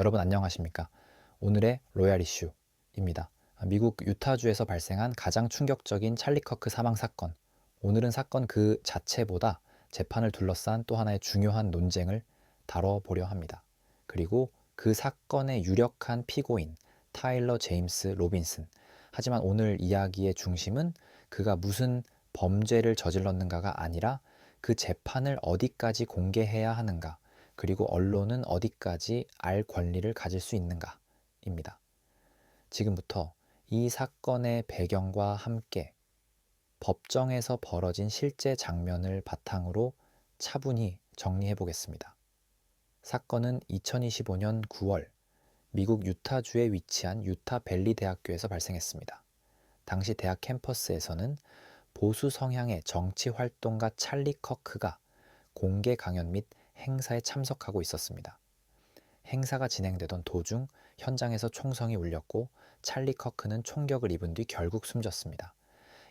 여러분 안녕하십니까? 오늘의 로얄 이슈입니다. 미국 유타주에서 발생한 가장 충격적인 찰리 커크 사망 사건. 오늘은 사건 그 자체보다 재판을 둘러싼 또 하나의 중요한 논쟁을 다뤄보려 합니다. 그리고 그 사건의 유력한 피고인 타일러 제임스 로빈슨. 하지만 오늘 이야기의 중심은 그가 무슨 범죄를 저질렀는가가 아니라 그 재판을 어디까지 공개해야 하는가, 그리고 언론은 어디까지 알 권리를 가질 수 있는가입니다. 지금부터 이 사건의 배경과 함께 법정에서 벌어진 실제 장면을 바탕으로 차분히 정리해 보겠습니다. 사건은 2025년 9월 미국 유타주에 위치한 유타 벨리 대학교에서 발생했습니다. 당시 대학 캠퍼스에서는 보수 성향의 정치 활동가 찰리 커크가 공개 강연 및 행사에 참석하고 있었습니다. 행사가 진행되던 도중 현장에서 총성이 울렸고 찰리 커크는 총격을 입은 뒤 결국 숨졌습니다.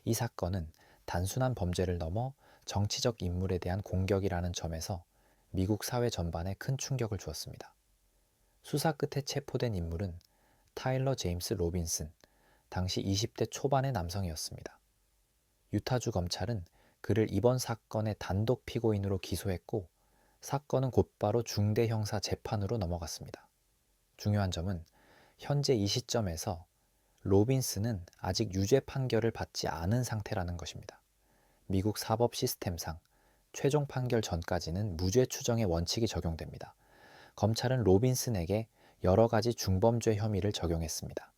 이 사건은 단순한 범죄를 넘어 정치적 인물에 대한 공격이라는 점에서 미국 사회 전반에 큰 충격을 주었습니다. 수사 끝에 체포된 인물은 타일러 제임스 로빈슨, 당시 20대 초반의 남성이었습니다. 유타주 검찰은 그를 이번 사건의 단독 피고인으로 기소했고 사건은 곧바로 중대 형사 재판으로 넘어갔습니다. 중요한 점은 현재 이 시점에서 로빈스는 아직 유죄 판결을 받지 않은 상태라는 것입니다. 미국 사법 시스템상 최종 판결 전까지는 무죄 추정의 원칙이 적용됩니다. 검찰은 로빈슨에게 여러 가지 중범죄 혐의를 적용했습니다.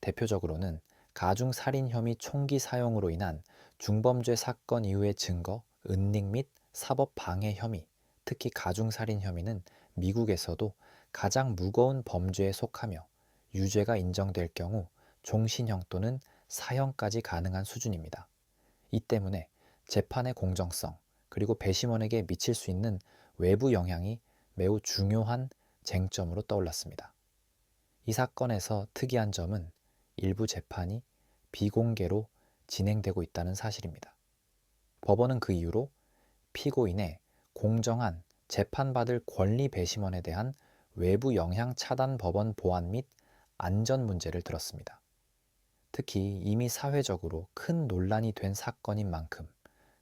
대표적으로는 가중 살인 혐의 총기 사용으로 인한 중범죄 사건 이후의 증거, 은닉 및 사법 방해 혐의, 특히 가중 살인 혐의는 미국에서도 가장 무거운 범죄에 속하며 유죄가 인정될 경우 종신형 또는 사형까지 가능한 수준입니다. 이 때문에 재판의 공정성 그리고 배심원에게 미칠 수 있는 외부 영향이 매우 중요한 쟁점으로 떠올랐습니다. 이 사건에서 특이한 점은 일부 재판이 비공개로 진행되고 있다는 사실입니다. 법원은 그 이유로 피고인의 공정한 재판받을 권리 배심원에 대한 외부 영향 차단 법원 보안 및 안전 문제를 들었습니다. 특히 이미 사회적으로 큰 논란이 된 사건인 만큼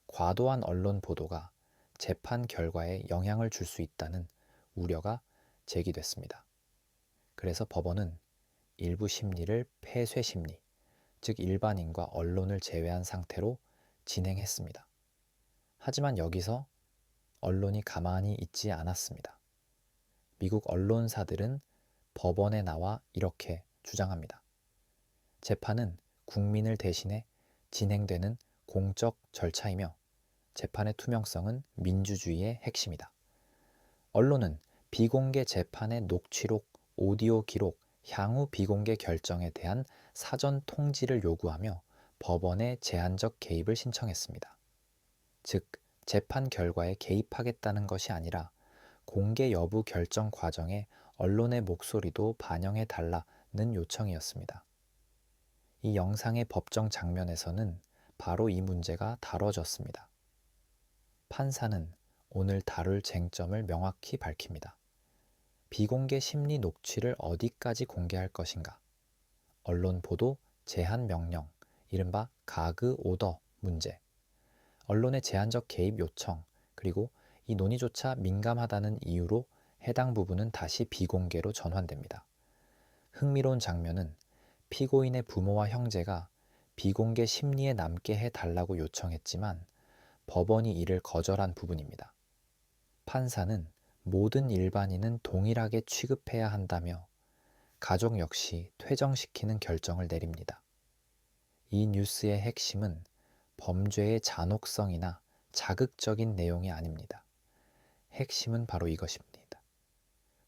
과도한 언론 보도가 재판 결과에 영향을 줄 수 있다는 우려가 제기됐습니다. 그래서 법원은 일부 심리를 폐쇄 심리, 즉 일반인과 언론을 제외한 상태로 진행했습니다. 하지만 여기서 언론이 가만히 있지 않았습니다. 미국 언론사들은 법원에 나와 이렇게 주장합니다. 재판은 국민을 대신해 진행되는 공적 절차이며 재판의 투명성은 민주주의의 핵심이다. 언론은 비공개 재판의 녹취록, 오디오 기록, 향후 비공개 결정에 대한 사전 통지를 요구하며 법원에 제한적 개입을 신청했습니다. 즉, 재판 결과에 개입하겠다는 것이 아니라 공개 여부 결정 과정에 언론의 목소리도 반영해 달라는 요청이었습니다. 이 영상의 법정 장면에서는 바로 이 문제가 다뤄졌습니다. 판사는 오늘 다룰 쟁점을 명확히 밝힙니다. 비공개 심리 녹취를 어디까지 공개할 것인가? 언론 보도 제한 명령, 이른바 가그 오더 문제. 언론의 제한적 개입 요청, 그리고 이 논의조차 민감하다는 이유로 해당 부분은 다시 비공개로 전환됩니다. 흥미로운 장면은 피고인의 부모와 형제가 비공개 심리에 남게 해 달라고 요청했지만 법원이 이를 거절한 부분입니다. 판사는 모든 일반인은 동일하게 취급해야 한다며 가족 역시 퇴정시키는 결정을 내립니다. 이 뉴스의 핵심은 범죄의 잔혹성이나 자극적인 내용이 아닙니다. 핵심은 바로 이것입니다.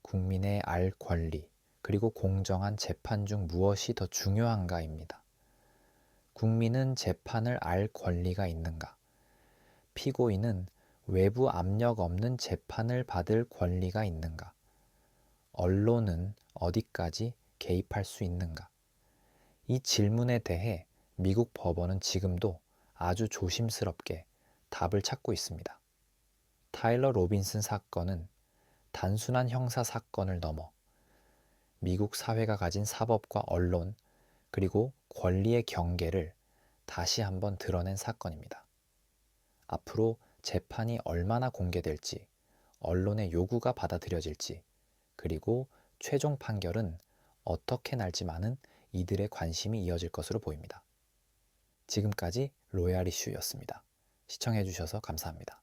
국민의 알 권리, 그리고 공정한 재판 중 무엇이 더 중요한가입니다. 국민은 재판을 알 권리가 있는가? 피고인은 외부 압력 없는 재판을 받을 권리가 있는가? 언론은 어디까지 개입할 수 있는가? 이 질문에 대해 미국 법원은 지금도 아주 조심스럽게 답을 찾고 있습니다. 타일러 로빈슨 사건은 단순한 형사 사건을 넘어 미국 사회가 가진 사법과 언론, 그리고 권리의 경계를 다시 한번 드러낸 사건입니다. 앞으로 재판이 얼마나 공개될지, 언론의 요구가 받아들여질지, 그리고 최종 판결은 어떻게 날지만은 이들의 관심이 이어질 것으로 보입니다. 지금까지 로얄 이슈였습니다. 시청해주셔서 감사합니다.